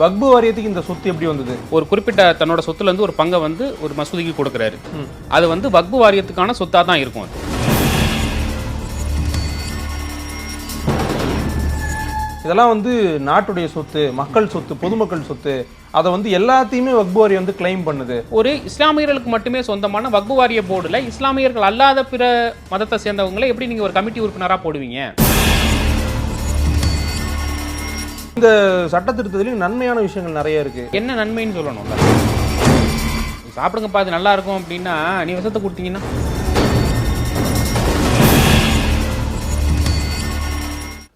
வக்பு வாரியத்துக்கு இந்த சொத்து எப்படி வந்தது? ஒரு குறிப்பிட்ட தன்னோட சொத்துல இருந்து ஒரு பங்கை வந்து ஒரு மசூதிக்கு கொடுக்குறாரு. அது வந்து வக்பு வாரியத்துக்கான சொத்தா தான் இருக்கும் அது. இதெல்லாம் வந்து நாட்டுடைய சொத்து மக்கள் சொத்து பொதுமக்கள் சொத்து அதை வந்து எல்லாத்தையுமே வக்பு வாரியம் வந்து கிளைம் பண்ணுது. ஒரு இஸ்லாமியர்களுக்கு மட்டுமே சொந்தமான வக்பு வாரிய போர்டுல இஸ்லாமியர்கள் அல்லாத பிற மதத்தை சேர்ந்தவங்களை எப்படி நீங்க ஒரு கமிட்டி உறுப்பினரா போடுவீங்க? இந்த சட்ட திருத்தத்திலையும் நன்மையான விஷயங்கள் நிறைய இருக்கு. என்ன நன்மைன்னு சொல்லணும்ல? சாப்பிடுங்கப்பா அது நல்லா இருக்கும் அப்படின்னா நீ விஷத்தை கொடுத்தீங்கன்னா.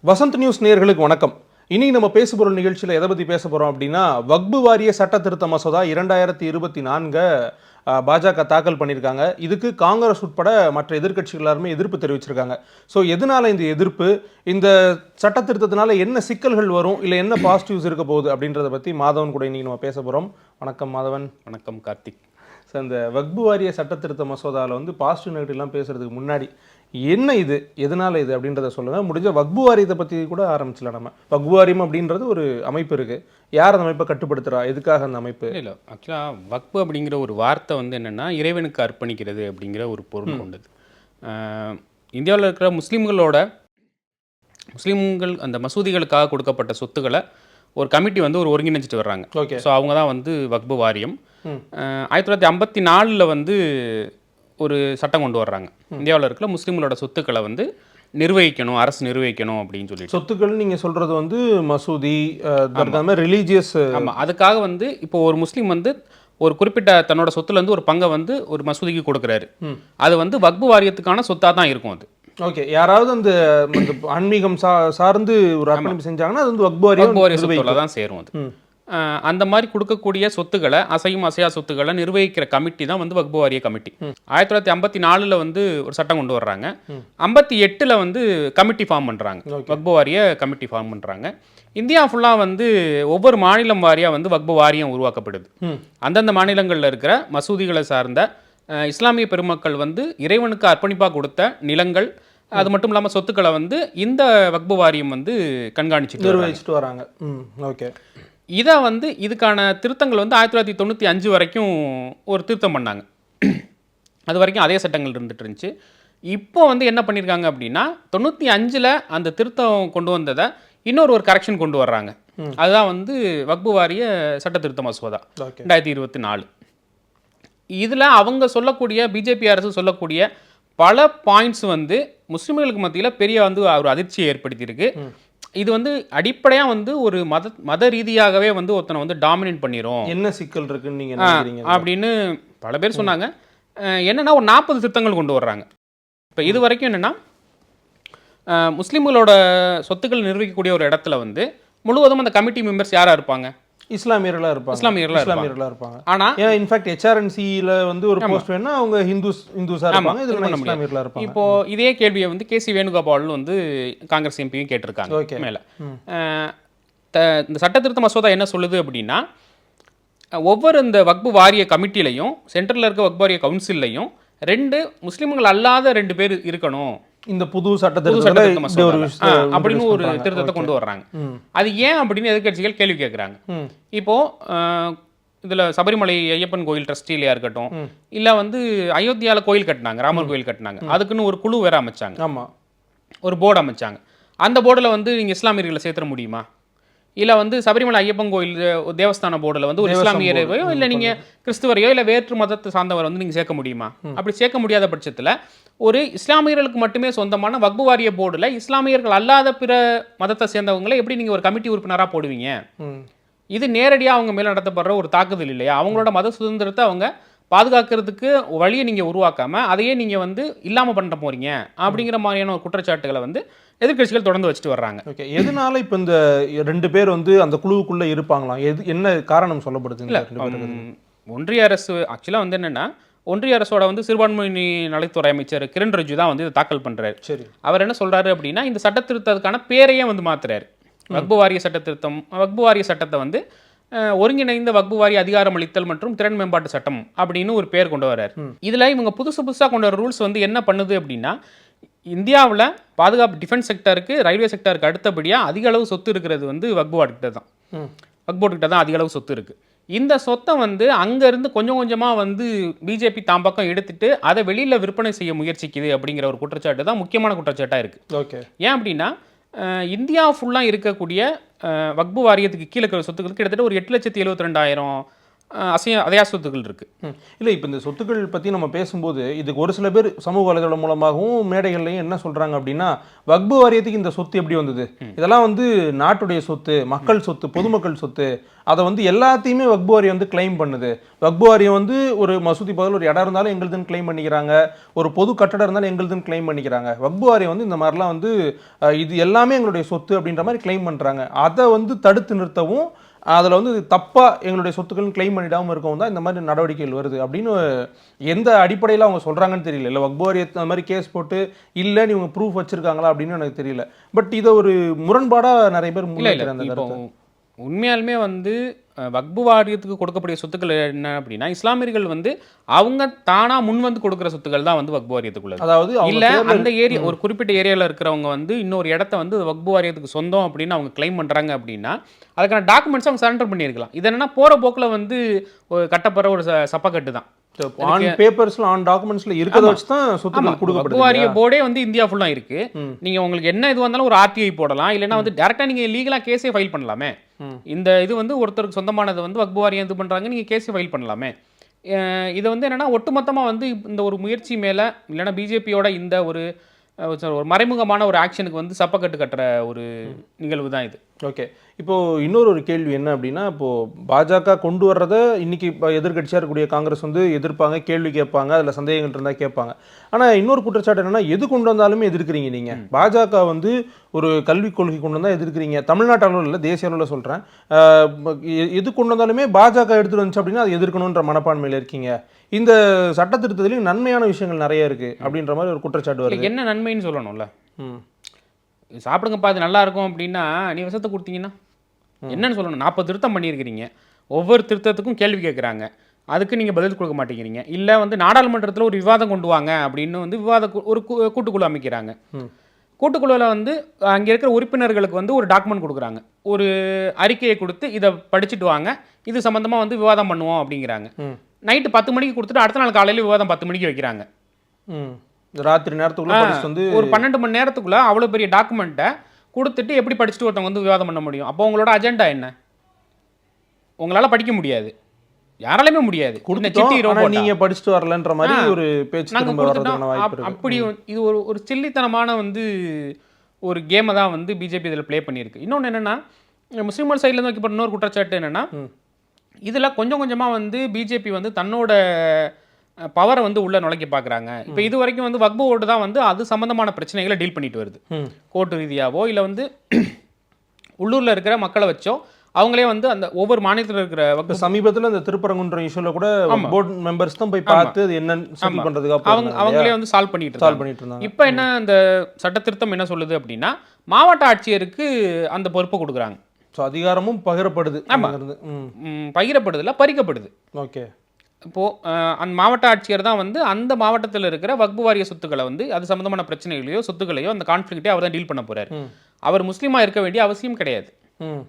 வசந்த் நியூஸ் நேயர்களுக்கு வணக்கம். இன்னைக்கு நம்ம பேச போகிற நிகழ்ச்சியில் எதை பற்றி பேச போகிறோம் அப்படின்னா வக்பு வாரிய சட்ட திருத்த மசோதா இரண்டாயிரத்தி இருபத்தி நான்கு பாஜக தாக்கல் பண்ணியிருக்காங்க. இதுக்கு காங்கிரஸ் உட்பட மற்ற எதிர்க்கட்சிகள் எல்லாருமே எதிர்ப்பு தெரிவிச்சிருக்காங்க. ஸோ எதனால இந்த எதிர்ப்பு? இந்த சட்ட திருத்தத்தினால என்ன சிக்கல்கள் வரும்? இல்லை என்ன பாசிட்டிவ்ஸ் இருக்க போகுது? அப்படின்றத பற்றி மாதவன் கூட இன்னைக்கு நம்ம பேச போகிறோம் வணக்கம் மாதவன். வணக்கம் கார்த்திக். ஸோ இந்த வக்பு வாரிய சட்ட திருத்த மசோதாவில் வந்து பாசிட்டிவ் நெகட்டிவ்லாம் பேசுறதுக்கு முன்னாடி என்ன இது? எதனால இது அப்படின்றத சொல்லுங்க. முடிஞ்ச வக்பு வாரியத்தை பற்றி கூட ஆரம்பிச்சலாம் நம்ம. வக்பு வாரியம் அப்படின்றது ஒரு அமைப்பு இருக்கு. யார் அந்த அமைப்பை கட்டுப்படுத்துறா? எதுக்காக அந்த அமைப்பு? இல்லை ஆக்சுவலாக வக்பு அப்படிங்கிற ஒரு வார்த்தை வந்து என்னென்னா இறைவனுக்கு அர்ப்பணிக்கிறது அப்படிங்கிற ஒரு பொருள் கொண்டது. இந்தியாவில் இருக்கிற முஸ்லீம்களோட முஸ்லீம்கள் அந்த மசூதிகளுக்காக கொடுக்கப்பட்ட சொத்துக்களை ஒரு கமிட்டி வந்து ஒரு ஒருங்கிணைச்சிட்டு வர்றாங்க. ஓகே. ஸோ அவங்க தான் வந்து வக்பு வாரியம். ஆயிரத்தி தொள்ளாயிரத்தி ஐம்பத்தி நாலில் வந்து ஒரு சட்டம் கொண்டு வர்றாங்க. இந்தியாவில் இருக்கிற முஸ்லீம்களோட சொத்துக்களை வந்து நிர்வகிக்கணும் அரசு நிர்வகிக்கணும் அப்படின்னு சொல்லிட்டு. சொத்துக்கள் நீங்க சொல்றது வந்து மசூதி ரிலீஜியஸ் ஆமாம் அதுக்காக வந்து இப்போ ஒரு முஸ்லீம் வந்து ஒரு குறிப்பிட்ட தன்னோட சொத்துல இருந்து ஒரு பங்கை வந்து ஒரு மசூதிக்கு கொடுக்குறாரு. அது வந்து வக்பு வாரியத்துக்கான சொத்தாக தான் இருக்கும் அது. ஓகே. யாராவது அந்த ஆன்மீகம் சா சார்ந்து ஒரு அர்ப்பணிப்பு செஞ்சாங்கன்னா அது வந்து வக்பு வாரியம் வாரிய தான் சேரும் அது. அந்த மாதிரி கொடுக்கக்கூடிய சொத்துக்களை அசையும் அசையா சொத்துக்களை நிர்வகிக்கிற கமிட்டி தான் வந்து வக்பு வாரிய கமிட்டி. ஆயிரத்தி தொள்ளாயிரத்தி ஐம்பத்தி நாலில் வந்து ஒரு சட்டம் கொண்டு வர்றாங்க. ஐம்பத்தி எட்டில் வந்து கமிட்டி ஃபார்ம் பண்ணுறாங்க Okay. வக்பு வாரிய கமிட்டி ஃபார்ம் பண்ணுறாங்க இந்தியா ஃபுல்லாக வந்து ஒவ்வொரு மாநிலம் வாரியாக வந்து வக்பு வாரியம் உருவாக்கப்படுது. அந்தந்த மாநிலங்களில் இருக்கிற மசூதிகளை சார்ந்த இஸ்லாமிய பெருமக்கள் வந்து இறைவனுக்கு அர்ப்பணிப்பாக கொடுத்த நிலங்கள் அது மட்டும் இல்லாமல் சொத்துக்களை வந்து இந்த வக்பு வாரியம் வந்து கண்காணிச்சுட்டு. நிர்வகிச்சுட்டு வராங்க. ஓகே. இதை வந்து இதுக்கான திருத்தங்கள் வந்து ஆயிரத்தி தொள்ளாயிரத்தி தொண்ணூற்றி அஞ்சு வரைக்கும் ஒரு திருத்தம் பண்ணாங்க. அது வரைக்கும் அதே சட்டங்கள் இருந்துட்டு இருந்துச்சு. இப்போ வந்து என்ன பண்ணியிருக்காங்க அப்படின்னா தொண்ணூற்றி அஞ்சில் அந்த திருத்தம் கொண்டு வந்ததை இன்னொரு ஒரு கரெக்ஷன் கொண்டு வர்றாங்க. அதுதான் வந்து வக்பு வாரிய சட்ட திருத்த மசோதா ரெண்டாயிரத்தி இருபத்தி நாலு. இதில் அவங்க சொல்லக்கூடிய பிஜேபி அரசு சொல்லக்கூடிய பல பாயிண்ட்ஸ் வந்து முஸ்லிம்களுக்கு மத்தியில் பெரிய வந்து ஒரு அதிர்ச்சியை ஏற்படுத்தியிருக்கு. இது வந்து அடிப்படையாக வந்து ஒரு மத மத ரீதியாகவே வந்து ஒருத்தனை வந்து டாமினேட் பண்ணிரும். என்ன சிக்கல் இருக்குன்னு நீங்க நினைக்கிறீங்க? அப்படின்னு பல பேர் சொன்னாங்க. என்னன்னா ஒரு நாற்பது திருத்தங்கள் கொண்டு வர்றாங்க. இப்போ இது வரைக்கும் என்னன்னா முஸ்லிம்களோட சொத்துக்கள் நிர்வகிக்கக்கூடிய ஒரு இடத்துல வந்து முழுவதும் அந்த கமிட்டி மெம்பர்ஸ் யாரா இருப்பாங்க? இஸ்லாமியர்களா இருப்பாங்க. இஸ்லாமியர்களா இருப்பாங்க. இஸ்லாமியர்களா இருப்பாங்க. ஆனா ஏன் இன்ஃபேக்ட் ஹெச்ஆர்என்சியில் வந்து ஒரு போஸ்ட் வேணா அவங்க ஹிந்துஸ் ஹிந்துஸா இருப்பாங்க. இது இதுல பண்ண முடியாது. இஸ்லாமியர்களா இருப்பாங்க. இப்போ இதே கேள்வியை வந்து கேசி வேணுகோபால் வந்து காங்கிரஸ் எம்பியும். கேட்டிருக்காங்க மேல. அஹ் த- இந்த சட்ட திருத்த மசோதா என்ன சொல்லுது அப்படின்னா ஒவ்வொரு இந்த வக்பு வாரிய கமிட்டிலையும் சென்ட்ரல்ல இருக்க வக்பு வாரிய கவுன்சில்லையும் ரெண்டு முஸ்லிம்கள் அல்லாத ரெண்டு பேர் இருக்கணும். இந்த புது சட்ட புது சட்ட திருத்தத்துல திருத்த இப்படி ஒரு மசோதால. விஷயத்தை ஆ, அப்படின்னு ஒரு திருத்தத்தை. கொண்டு வர்றாங்க. அது ஏன் அப்படின்னு எதிர்க்கட்சிகள் கேள்வி கேட்குறாங்க. இப்போ இதுல சபரிமலை ஐயப்பன் கோயில் ட்ரஸ்டிலையா இருக்கட்டும் இல்ல வந்து அயோத்தியால கோயில் கட்டினாங்க ராமர் கோயில் கட்டினாங்க. அதுக்குன்னு ஒரு குழு வேற அமைச்சாங்க. ஆமா. ஒரு போர்டு அமைச்சாங்க. அந்த போர்டில் வந்து நீங்கள் இஸ்லாமியர்களை சேர்த்துட முடியுமா? இல்லை வந்து சபரிமலை ஐயப்பன் கோயில் தேவஸ்தான போர்டில் வந்து ஒரு இஸ்லாமியரையோ இல்லை நீங்கள் கிறிஸ்துவரையோ இல்லை வேற்று மதத்தை சார்ந்தவரை வந்து நீங்கள் சேர்க்க முடியுமா? அப்படி சேர்க்க முடியாத பட்சத்தில் ஒரு இஸ்லாமியர்களுக்கு மட்டுமே சொந்தமான வக்பு வாரிய போர்டில் இஸ்லாமியர்கள் அல்லாத பிற மதத்தை சேர்ந்தவங்களை எப்படி நீங்கள் ஒரு கமிட்டி உறுப்பினராக போடுவீங்க. இது நேரடியாக அவங்க மேலே நடத்தப்படுற ஒரு தாக்குதல் இல்லையா? அவங்களோட மத சுதந்திரத்தை அவங்க பாதுகாக்கிறதுக்கு வழியை நீங்கள் உருவாக்காம அதையே நீங்கள் வந்து இல்லாமல் பண்ண போறீங்க அப்படிங்கிற மாதிரியான ஒரு குற்றச்சாட்டுகளை வந்து எதிர்க்கட்சிகள் தொடர்ந்து வச்சுட்டு வர்றாங்க. ஓகே எதனால இப்போ இந்த ரெண்டு பேர் வந்து அந்த குழுவுக்குள்ள இருப்பாங்களாம்? எது என்ன காரணம் சொல்லப்படுது ஒன்றிய அரசு ஆக்சுவலாக வந்து என்னன்னா ஒன்றிய அரசோட வந்து சிறுபான்மை நலத்துறை அமைச்சர் கிரண் ரிஜிஜு தான் வந்து இதை தாக்கல் பண்றாரு. சரி. அவர் என்ன சொல்றாரு அப்படின்னா இந்த சட்ட திருத்தத்துக்கான பேரையே வந்து மாத்துறாரு. வக்பு வாரிய சட்ட திருத்தம் வக்பு வாரிய சட்டத்தை வந்து ஒருங்கிணைந்த வக்பு வாரிய அதிகாரம் அளித்தல் மற்றும் திறன் மேம்பாட்டு சட்டம் அப்படின்னு ஒரு பேர் கொண்டு வர்றாரு. இதுல இவங்க புதுசு புதுசா கொண்டு வர ரூல்ஸ் வந்து என்ன பண்ணுது அப்படின்னா இந்தியாவில் பாதுகாப்பு டிஃபென்ஸ் செக்டருக்கு ரயில்வே செக்டருக்கு அடுத்தபடியாக அதிக அளவு சொத்து இருக்கிறது வந்து வக்பு வார்க்கிட்ட தான். வக்போர்டு கிட்ட தான் அதிக அளவு சொத்து இருக்குது இந்த சொத்தை வந்து அங்கேருந்து கொஞ்சம் கொஞ்சமாக வந்து பிஜேபி தாம் பக்கம் எடுத்துட்டு அதை வெளியில் விற்பனை செய்ய முயற்சிக்குது அப்படிங்கிற ஒரு குற்றச்சாட்டு தான் முக்கியமான குற்றச்சாட்டாக இருக்குது ஓகே. ஏன் அப்படின்னா இந்தியா ஃபுல்லாக இருக்கக்கூடிய வக்பு வாரியத்துக்கு கீழே இருக்கிற சொத்துக்கள் கிட்டத்தட்ட ஒரு எட்டு லட்சத்தி எழுபத்தி ரெண்டாயிரம் அசைய அதையா சொத்துக்கள் இருக்குது இல்லை இப்போ இந்த சொத்துக்கள் பற்றி நம்ம பேசும்போது இதுக்கு ஒரு சில பேர் சமூக வலைதளம் மூலமாகவும் மேடைகள்லையும் என்ன சொல்கிறாங்க அப்படின்னா வக்பு வாரியத்துக்கு இந்த சொத்து எப்படி வந்தது? இதெல்லாம் வந்து நாட்டுடைய சொத்து மக்கள் சொத்து பொதுமக்கள் சொத்து அதை வந்து எல்லாத்தையுமே வக்பு வாரியம் வந்து கிளைம் பண்ணுது. வக்பு வாரியம் வந்து ஒரு மசூதி பதில் ஒரு இடம் இருந்தாலும் எங்களுதுன்னு கிளைம் பண்ணிக்கிறாங்க. ஒரு பொது கட்டடம் இருந்தாலும் எங்களுதுன்னு கிளைம் பண்ணிக்கிறாங்க. வக்பு வாரியம் வந்து இந்த மாதிரிலாம் வந்து இது எல்லாமே எங்களுடைய சொத்து அப்படின்ற மாதிரி கிளைம் பண்ணுறாங்க அதை வந்து தடுத்து நிறுத்தவும் அதில் வந்து தப்பாக எங்களுடைய சொத்துக்கள்னு கிளைம் பண்ணிடாமல் இருக்கவும் தான் இந்த மாதிரி நடவடிக்கைகள் வருது அப்படின்னு எந்த அடிப்படையில் அவங்க சொல்கிறாங்கன்னு தெரியல. இல்லை வக்போரி அந்த மாதிரி கேஸ் போட்டு இல்லைன்னு இவங்க ப்ரூஃப் வச்சிருக்காங்களா? அப்படின்னு எனக்கு தெரியல. பட் இதை ஒரு முரண்பாடாக நிறைய பேர் கருத்து உண்மையாலுமே வந்து வக்பு வாரியத்துக்கு கொடுக்கக்கூடிய சொத்துக்கள் என்ன அப்படின்னா இஸ்லாமியர்கள் வந்து அவங்க தானா முன் வந்து கொடுக்குற சொத்துக்கள் தான் வந்து வக்பு வாரியத்துக்குள்ளது அதாவது இல்ல அந்த ஏரியா ஒரு குறிப்பிட்ட ஏரியால இருக்கிறவங்க வந்து இன்னொரு இடத்த வந்து வக்பு வாரியத்துக்கு சொந்தம் அப்படின்னு அவங்க கிளைம் பண்றாங்க அப்படின்னா அதுக்கான டாக்குமெண்ட்ஸ் அவங்க சரண்டர் பண்ணியிருக்கலாம். இது என்னன்னா போற போக்குல வந்து கட்டப்படுற ஒரு சப்பக்கட்டு தான். ஆன் பேப்பர்ஸ்ல ஆன் டாக்குமெண்ட்ஸ்ல இருக்கிறத வச்சு தான் வக்பு கொடுக்கப்படுது வாரிய? போர்டே வந்து இந்தியா ஃபுல்லா இருக்கு. நீங்க உங்களுக்கு என்ன இது வந்தாலும் ஒரு ஆர்டிஐ போடலாம். இல்லைன்னா வந்து டேரக்டா நீங்க லீகலா கேஸே ஃபைல் பண்ணலாமே. இந்த இது வந்து ஒருத்தருக்கு சொந்தமானது வந்து வக்பு வாரியம் இது பண்றாங்க நீங்க கேஸே ஃபைல் பண்ணலாமே. இது வந்து என்னன்னா ஒட்டுமொத்தமா வந்து இந்த ஒரு முயற்சி மேல இல்லைன்னா பிஜேபியோட இந்த ஒரு ஒரு மறைமுகமான ஒரு ஆக்ஷனுக்கு வந்து சப்பக்கட்டு கட்டுற ஒரு நிகழ்வு தான் இது. ஓகே. இப்போ இன்னொரு ஒரு கேள்வி என்ன அப்படின்னா இப்போ பாஜக கொண்டு வர்றத இன்னைக்கு இப்போ எதிர்க்கட்சியாக இருக்கக்கூடிய காங்கிரஸ் வந்து எதிர்ப்பாங்க கேள்வி கேட்பாங்க அதில் சந்தேகங்கள் இருந்தால் கேட்பாங்க. ஆனால் இன்னொரு குற்றச்சாட்டு என்னன்னா எது கொண்டு வந்தாலுமே எதிர்க்கிறீங்க நீங்கள் பாஜக வந்து ஒரு கல்விக் கொள்கை கொண்டு வந்தால் எதிர்க்கிறீங்க. தமிழ்நாட்டு அளவில் இல்லை தேசிய அளவில் சொல்கிறேன் எது கொண்டு வந்தாலுமே பாஜக எடுத்துட்டு வந்துச்சு அப்படின்னா அது எதிர்க்கணுன்ற மனப்பான்மையில் இருக்கீங்க. இந்த சட்ட திருத்தத்துலையும் நன்மையான விஷயங்கள் நிறைய இருக்கு அப்படின்ற மாதிரி ஒரு குற்றச்சாட்டு வருது. என்ன நன்மைன்னு சொல்லணும்ல? ம். சாப்பிடுங்கப்பா அது நல்லா இருக்கும் அப்படின்னா நீ விஷத்தை கொடுத்தீங்கன்னா என்னன்னு சொல்லணும்? நாற்பது திருத்தம் பண்ணியிருக்கிறீங்க. ஒவ்வொரு திருத்தத்துக்கும் கேள்வி கேட்குறாங்க அதுக்கு நீங்கள் பதில் கொடுக்க மாட்டேங்கிறீங்க. இல்லை வந்து நாடாளுமன்றத்தில் ஒரு விவாதம் கொண்டு வாங்க அப்படின்னு வந்து விவாத கு- ஒரு கூட்டுக்குழு அமைக்கிறாங்க. கூட்டுக்குழுவில் வந்து அங்கே இருக்கிற உறுப்பினர்களுக்கு வந்து ஒரு டாக்குமெண்ட் கொடுக்குறாங்க. ஒரு அறிக்கையை கொடுத்து இதை படிச்சுட்டு வாங்க. இது சம்மந்தமாக வந்து விவாதம் பண்ணுவோம் அப்படிங்கிறாங்க. நைட்டு பத்து மணிக்கு கொடுத்துட்டு அடுத்த நாள் காலையில் விவாதம் பத்து மணிக்கு வைக்கிறாங்க. ராத்திரி நேரத்துக்குள்ள வந்து ஒரு பன்னெண்டு மணி நேரத்துக்குள்ள அவ்வளோ பெரிய டாக்குமெண்ட்டை கொடுத்துட்டு எப்படி படிச்சுட்டு ஒருத்தவங்க வந்து விவாதம் பண்ண முடியும்? அப்போ உங்களோட அஜெண்டா என்ன? உங்களால் படிக்க முடியாது. யாராலையுமே முடியாது? நீங்க படிச்சுட்டு வரலன்ற மாதிரி. ஒரு பேச்சு அப்படி இது ஒரு ஒரு சில்லித்தனமான வந்து ஒரு கேமை தான் வந்து பிஜேபி இதில் ப்ளே பண்ணியிருக்கு. இன்னொன்று என்னன்னா முஸ்லீம்கள் சைட்லேருந்து வைக்கப்பட்ட இன்னொரு குற்றச்சாட்டு என்னன்னா. இதில் கொஞ்சம் கொஞ்சமாக வந்து பிஜேபி வந்து தன்னோட பவரை வந்து உள்ள நுழைக்க பார்க்குறாங்க இப்போ இது வரைக்கும் வந்து வக்பு ஓட்டு தான் வந்து அது சம்மந்தமான பிரச்சனைகளை டீல் பண்ணிட்டு வருது. கோர்ட்டு ரீதியாவோ இல்லை வந்து உள்ளூரில் இருக்கிற மக்களை வச்சோ அவங்களே வந்து அந்த ஒவ்வொரு மாநிலத்தில் இருக்கிற வக்பு சமீபத்துல இந்த திருப்பரங்குன்றம் இஷ்யூல கூட. போர்டு மெம்பர்ஸ் தான் போய் பார்த்து அது என்னன்னு. பண்றதுக்காக அவங்க அவங்களே வந்து சால்வ் பண்ணிட்டு சால்வ் பண்ணிட்டு இருந்தாங்க. இப்போ என்ன அந்த சட்ட திருத்தம் என்ன சொல்லுது அப்படின்னா மாவட்ட ஆட்சியருக்கு அந்த பொறுப்பை கொடுக்குறாங்க. ஸோ அதிகாரமும் பகிரப்படுது ஆமா. அங்கிருந்து. ம். ம், பகிரப்படுதுல பறிக்கப்படுது. ஓகே. இப்போது அந்த மாவட்ட ஆட்சியர் தான் வந்து அந்த மாவட்டத்தில் இருக்கிற வக்பு வாரிய சொத்துக்களை வந்து அது சம்மந்தமான பிரச்சனைகளையோ சொத்துக்களையோ அந்த கான்ஃப்ளிக்ட்டே அவர் தான் டீல் பண்ண போறாரு. ம். அவர் முஸ்லீமாக இருக்க வேண்டிய அவசியம் கிடையாது. ம்.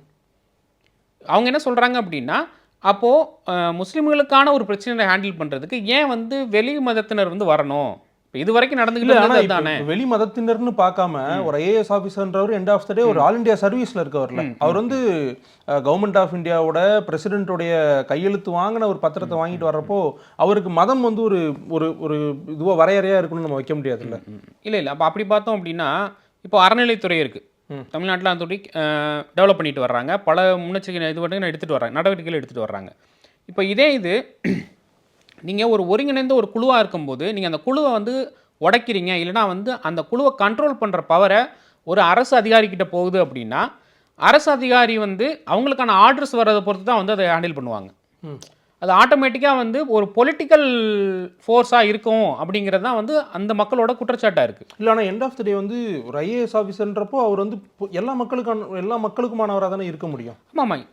அவங்க என்ன சொல்கிறாங்க அப்படின்னா அப்போது முஸ்லீம்களுக்கான ஒரு பிரச்சனையை ஹேண்டில் பண்ணுறதுக்கு ஏன் வந்து வெளி மதத்தினர் வந்து வரணும்? இப்போ இது வரைக்கும் இல்ல நடந்துக்கிட்டு தானே வெளி மதத்தினர்னு பார்க்காம ஒரு ஐஏஎஸ் ஆஃபீஸர்ன்றவர் எண்ட் ஆஃப் த டே ஒரு ஆல் இந்தியா சர்வீஸ்ல இருக்கவர்ல. அவர் வந்து கவர்மெண்ட் ஆஃப் இந்தியாவோட பிரசிடென்ட்டோடைய கையெழுத்து வாங்கின ஒரு பத்திரத்தை வாங்கிட்டு வர்றப்போ அவருக்கு மதம் வந்து ஒரு ஒரு ஒரு இதுவா வரையறையா இருக்குன்னு நம்ம வைக்க முடியாதுல்ல. இல்லை இல்லை. அப்போ அப்படி பார்த்தோம் அப்படின்னா இப்போ அறநிலைத்துறை இருக்குது. தமிழ்நாட்டில் அந்த துறை டெவலப் பண்ணிட்டு வர்றாங்க. பல முன்னெச்சரிக்கை இது மட்டும் எடுத்துகிட்டு வர்றாங்க. நடவடிக்கைகள் எடுத்துகிட்டு வர்றாங்க. இப்போ இதே இது நீங்கள் ஒரு ஒருங்கிணைந்த ஒரு குழுவாக இருக்கும்போது நீங்கள் அந்த குழுவை வந்து உடைக்கிறீங்க இல்லைனா வந்து அந்த குழுவை கண்ட்ரோல் பண்ணுற பவரை ஒரு அரசு அதிகாரிக்கிட்ட போகுது அப்படின்னா அரசு அதிகாரி வந்து அவங்களுக்கான ஆர்டர்ஸ் வர்றதை பொறுத்து தான் வந்து அதை ஹேண்டில் பண்ணுவாங்க ம். அது ஆட்டோமேட்டிக்காக வந்து ஒரு பொலிட்டிக்கல் ஃபோர்ஸாக இருக்கும் அப்படிங்கிறது தான் வந்து அந்த மக்களோட குற்றச்சாட்டாக இருக்குது இல்ல ஆனா எண்ட் ஆஃப் த டே வந்து ஒரு ஐஏஎஸ் ஆஃபீஸர்ன்றப்போ அவர் வந்து எல்லா மக்களுக்கான எல்லா மக்களுக்குமானவராக தானே இருக்க முடியும். ஆமாம்.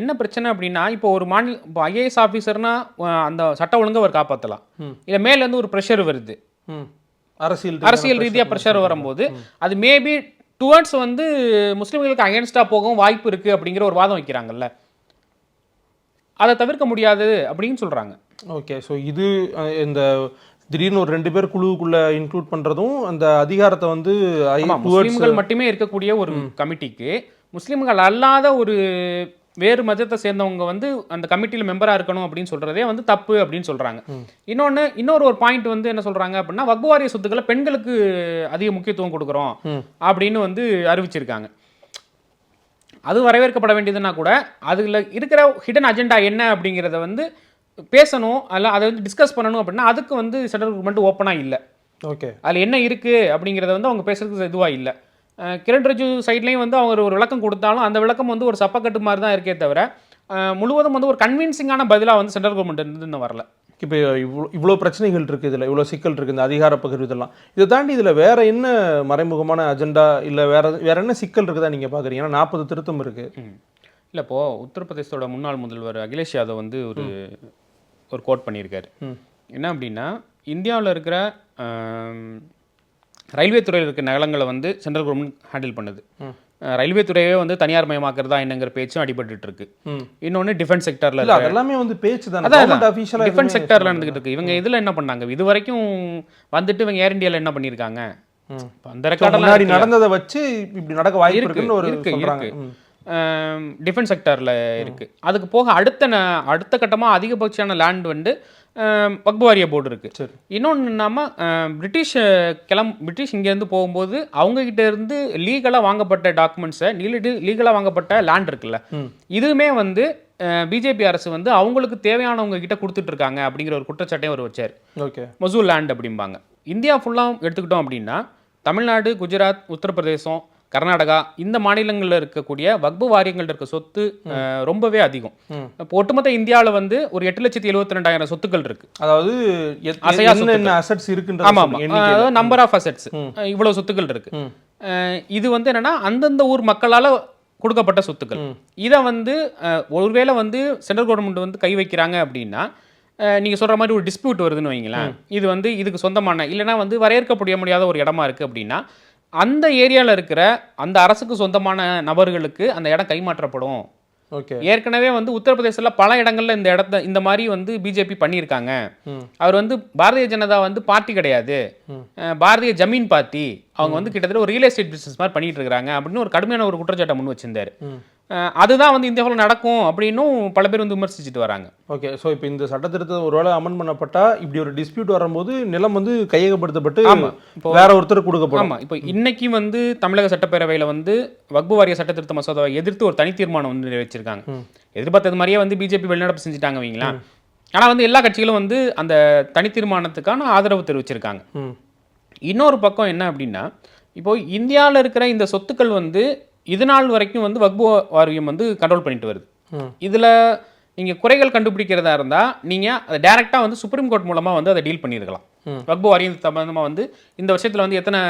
என்ன பிரச்சனை அப்படின்னா இப்போ ஒரு மாநில இப்போ ஐஏஎஸ் ஆஃபீஸர்னா அந்த சட்ட ஒழுங்கை அவர் காப்பாற்றலாம். இல்லை மேலேருந்து ஒரு ப்ரெஷர் வருது. அரசியல் அரசியல் ரீதியாக ப்ரெஷர் வரும்போது அது மேபி டுவர்ட்ஸ் வந்து முஸ்லீம்களுக்கு அகேன்ஸ்டாக போகவும் வாய்ப்பு இருக்குது அப்படிங்கிற ஒரு வாதம் வைக்கிறாங்கல்ல. அதை தவிர்க்க முடியாது அப்படின்னு சொல்கிறாங்க ஓகே ஸோ இது இந்த திடீர்னு ஒரு ரெண்டு பேர் குழுவுக்குள்ள இன்க்ளூட் பண்றதும் அந்த அதிகாரத்தை வந்து முஸ்லீம்கள் மட்டுமே இருக்கக்கூடிய ஒரு கமிட்டிக்கு முஸ்லீம்கள் அல்லாத ஒரு வேறு மதத்தை சேர்ந்தவங்க வந்து அந்த கமிட்டியில் மெம்பராக இருக்கணும் அப்படின்னு சொல்றதே வந்து தப்பு அப்படின்னு சொல்றாங்க. இன்னொன்று இன்னொரு ஒரு பாயிண்ட் வந்து என்ன சொல்றாங்க அப்படின்னா வக்பு வாரிய சொத்துக்களை பெண்களுக்கு அதிக முக்கியத்துவம் கொடுக்குறோம். அப்படின்னு வந்து அறிவிச்சிருக்காங்க. அது வரவேற்கப்பட வேண்டியதுன்னா கூட அதில் இருக்கிற ஹிடன் அஜெண்டா என்ன அப்படிங்கிறத வந்து பேசணும் அல்ல அதை வந்து டிஸ்கஸ் பண்ணணும் அப்படின்னா அதுக்கு வந்து சென்ட்ரல் கவர்மெண்ட் ஓப்பனாக இல்லை. ஓகே. அதில் என்ன இருக்குது அப்படிங்கிறத வந்து அவங்க பேசுறதுக்கு இதுவாக இல்லை. கிரண் ரிஜு சைட்லேயும் வந்து அவங்க ஒரு விளக்கம் கொடுத்தாலும் அந்த விளக்கம் வந்து ஒரு சப்பக்கட்டு மாதிரி தான் இருக்கே தவிர முழுவதும் வந்து ஒரு கன்வின்சிங்கான பதிலாக வந்து சென்ட்ரல் கவர்மெண்ட் இருந்து இன்னும் வரல. இப்போ இவ்வளோ இவ்வளோ பிரச்சனைகள் இருக்குது இதில் இவ்வளோ சிக்கல் இருக்குது இந்த அதிகார பகிர்வு இதெல்லாம். இதை தாண்டி இதில் வேற என்ன மறைமுகமான அஜெண்டா இல்லை வேற வேற என்ன சிக்கல் இருக்குதா நீங்கள் பார்க்குறீங்க ஏன்னா நாற்பது திருத்தம் இருக்குது இல்லை இப்போது உத்தரப்பிரதேசத்தோட முன்னாள் முதல்வர் அகிலேஷ் யாதவ் வந்து ஒரு ஒரு கோட் பண்ணியிருக்காரு. என்ன அப்படின்னா இந்தியாவில் இருக்கிற ரயில்வே துறையில் இருக்க நிலங்களை வந்து சென்ட்ரல் கவர்மெண்ட் ஹேண்டில் பண்ணுது. ரயில்வே துறையே வந்து தனியார் மயமாக்குறதா என்னங்கிற பேச்சும் அடிபட்டுட்டு இருக்கு இன்னொன்னு டிஃபென்ஸ் செக்டரில் அதெல்லாமே வந்து பேச்சு தானே. டிஃபென்ஸ் செக்டர்ல இருந்துகிட்டு இருக்கு. இவங்க இதுல என்ன பண்ணாங்க? இது வரைக்கும் வந்துட்டு இவங்க ஏர் இந்தியால என்ன பண்ணிருக்காங்க? அந்த முன்னாடி நடந்ததை வச்சு இப்படி நடக்க வாய்ப்பு இருக்குன்னு ஒரு இருக்கு. டிஃபென்ஸ் செக்டர்ல இருக்கு. அதுக்கு போக அடுத்த அடுத்த கட்டமா அதிகபட்சமான லேண்ட் வந்து வக்பு வாரிய போர்டு இருக்கு. சரி. இன்னொன்று நம்ம பிரிட்டிஷ் கிளம் பிரிட்டிஷ் இங்கேருந்து போகும்போது அவங்க கிட்ட இருந்து லீகலாக வாங்கப்பட்ட டாக்குமெண்ட்ஸை லீகலாக வாங்கப்பட்ட லேண்ட் இருக்குல்ல. இதுவுமே வந்து பிஜேபி அரசு வந்து அவங்களுக்கு தேவையானவங்க கிட்ட கொடுத்துட்டு இருக்காங்க அப்படிங்கிற ஒரு குற்றச்சாட்டையும் அவர் வச்சார். ஓகே. மொசூல் லேண்ட் அப்படிம்பாங்க. இந்தியா ஃபுல்லாக எடுத்துக்கிட்டோம் அப்படின்னா தமிழ்நாடு குஜராத் உத்தரப்பிரதேசம் கர்நாடகா இந்த மாநிலங்களில் இருக்கக்கூடிய வக்பு வாரியங்கள்ல இருக்க சொத்து ரொம்பவே அதிகம். இப்போ ஒட்டுமொத்த இந்தியாவில் வந்து ஒரு எட்டு லட்சத்தி எழுபத்தி ரெண்டாயிரம் சொத்துக்கள் இருக்கு. அதாவது அசட்ஸ் இருக்குன்றது ஆமா ஆமா சொல்லுங்க, எண்ணிக்கையில. அதாவது நம்பர் ஆஃப் அசெட்ஸ் இவ்வளவு சொத்துக்கள் இருக்கு. இது வந்து என்னன்னா அந்தந்த ஊர் மக்களால கொடுக்கப்பட்ட சொத்துக்கள். இதை வந்து ஒருவேளை வந்து சென்ட்ரல் கவர்மெண்ட் வந்து கை வைக்கிறாங்க அப்படின்னா அஹ், நீங்க சொல்ற மாதிரி ஒரு டிஸ்பியூட் வருதுன்னு வைங்களேன். இது வந்து இதுக்கு சொந்தமான இல்லைன்னா வந்து வரையறுக்கப்பட முடியாத ஒரு இடமா இருக்கு அப்படின்னா அந்த ஏரியால இருக்கிற அந்த அரசுக்கு சொந்தமான நபர்களுக்கு அந்த இடம் கைமாற்றப்படும். ஓகே. ஏற்கனவே வந்து உத்தரப்பிரதேசத்தில் பல இடங்கள்ல இந்த இடத்த இந்த மாதிரி வந்து பிஜேபி பண்ணியிருக்காங்க. அவர் வந்து பாரதிய ஜனதா வந்து பார்ட்டி கிடையாது. பாரதிய ஜமீன் பார்ட்டி. அவங்க வந்து கிட்டத்தட்ட ஒரு ரியல் எஸ்டேட் பிசினஸ் மாதிரி பண்ணிட்டு இருக்காங்க அப்படின்னு ஒரு கடுமையான ஒரு குற்றச்சாட்டை முன் வச்சிருந்தாரு. அதுதான் வந்து இந்தியாவில் நடக்கும் அப்படின்னும் பல பேர் வந்து விமர்சிச்சுட்டு வராங்க. ஓகே ஸோ இப்போ இந்த சட்டத்திருத்தம் ஒருவேளை அமன் பண்ணப்பட்டா இப்படி ஒரு டிஸ்பியூட் வரும்போது நிலம் வந்து கையகப்படுத்தப்பட்டு. இப்போ- வேற ஒருத்தர் கொடுக்கப்படும். ஆமா. இப்போ இன்னைக்கு வந்து தமிழக சட்டப்பேரவையில வந்து வக்பு வாரிய சட்ட திருத்த மசோதாவை எதிர்த்து ஒரு தனி தீர்மானம் வந்து நிறைவேற்றிருக்காங்க. எதிர்பார்த்தது மாதிரியே வந்து பிஜேபி வெளிநடப்பு செஞ்சுட்டாங்க வைங்களா ஆனா வந்து எல்லா கட்சிகளும் வந்து அந்த தனி தீர்மானத்துக்கான ஆதரவு தெரிவிச்சிருக்காங்க. இன்னொரு பக்கம் என்ன அப்படின்னா இப்போ இந்தியாவில் இருக்கிற இந்த சொத்துக்கள் வந்து இது நாள் வரைக்கும் வந்து வக்பு வாரியம் வந்து கண்ட்ரோல் பண்ணிட்டு வருது. இதில் நீங்கள் குறைகள் கண்டுபிடிக்கிறதா இருந்தால் நீங்கள் அதை டேரெக்டாக வந்து சுப்ரீம் கோர்ட் மூலமாக வந்து அதை டீல் பண்ணியிருக்கலாம். வக்பு வாரியம் சம்பந்தமாக வந்து இந்த வருஷத்தில் வந்து எத்தனை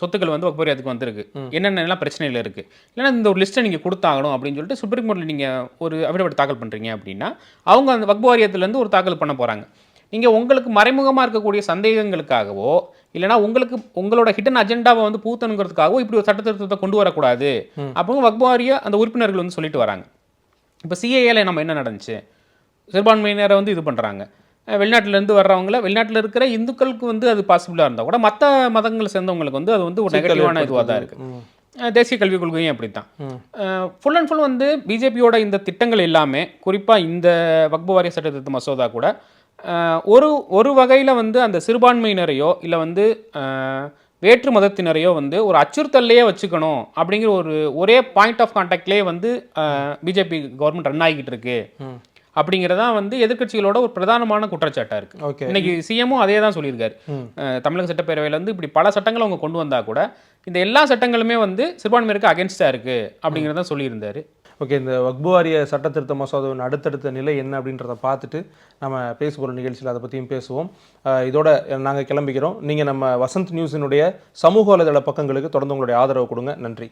சொத்துக்கள் வந்து வக்பு வாரியத்துக்கு வந்திருக்கு என்னென்னலாம் பிரச்சனைகள் இருக்குது இல்லைன்னா இந்த ஒரு லிஸ்ட்டை நீங்கள் கொடுத்தாகணும் அப்படின்னு சொல்லிட்டு சுப்ரீம் கோர்ட்டில் நீங்கள் ஒரு அபிடவிட் தாக்கல் பண்ணுறீங்க அப்படின்னா அவங்க அந்த வக்பு வாரியத்துலேருந்து ஒரு தாக்கல் பண்ண போகிறாங்க நீங்கள் உங்களுக்கு மறைமுகமாக இருக்கக்கூடிய சந்தேகங்களுக்காகவோ இல்லைனா உங்களுக்கு உங்களோட ஹிடன் அஜெண்டாவை வந்து பூத்தணுங்கிறதுக்காகவோ இப்படி ஒரு சட்டத்திருத்தத்தை கொண்டு வரக்கூடாது. அப்படின்னு வக்பு வாரிய அந்த உறுப்பினர்கள் வந்து சொல்லிட்டு வராங்க. இப்போ சிஏஏல நம்ம என்ன நடந்துச்சு? சிறுபான்மையினரை வந்து இது பண்ணுறாங்க வெளிநாட்டிலேருந்து வர்றவங்கள வெளிநாட்டில் இருக்கிற இந்துக்களுக்கு வந்து அது பாசிபிளாக இருந்தால் கூட மற்ற மதங்களை சேர்ந்தவங்களுக்கு வந்து அது வந்து ஒரு நெகட்டிவான இதுவாக தான் இருக்குது தேசிய கல்விக் கொள்கையும் அப்படி தான். ஃபுல் அண்ட் ஃபுல் வந்து பிஜேபியோட இந்த திட்டங்கள் எல்லாமே குறிப்பாக இந்த வக்பு வாரிய சட்ட திருத்த மசோதா கூட ஒரு ஒரு வகையில் வந்து அந்த சிறுபான்மையினரையோ இல்லை வந்து வேற்று மதத்தினரையோ வந்து ஒரு அச்சுறுத்தல்லையே வச்சுக்கணும் அப்படிங்கிற ஒரு ஒரே பாயிண்ட் ஆஃப் கான்டாக்ட்லேயே வந்து பிஜேபி கவர்மெண்ட் ரன் ஆகிக்கிட்டு இருக்கு. அப்படிங்கிறதான் வந்து எதிர்க்கட்சிகளோட ஒரு பிரதானமான குற்றச்சாட்டாக இருக்கு. ஓகே. இன்னைக்கு சிஎம்மும் அதே தான் சொல்லியிருக்காரு. தமிழக சட்டப்பேரவையில் வந்து இப்படி பல சட்டங்களை அவங்க கொண்டு வந்தா கூட இந்த எல்லா சட்டங்களுமே வந்து சிறுபான்மையினருக்கு அகேன்ஸ்டாக இருக்கு அப்படிங்கிறத சொல்லியிருந்தாரு. ஓகே இந்த வக்பு வாரிய சட்ட திருத்த மசோதாவின் அடுத்தடுத்த நிலை என்ன அப்படின்றத பார்த்துட்டு நம்ம பேச போகிற நிகழ்ச்சியில் அதை பற்றியும் பேசுவோம். இதோட நாங்கள் கிளம்பிக்கிறோம். நீங்கள் நம்ம வசந்த் நியூஸினுடைய சமூக வலைதள பக்கங்களுக்கு தொடர்ந்து உங்களுடைய ஆதரவு கொடுங்க. நன்றி.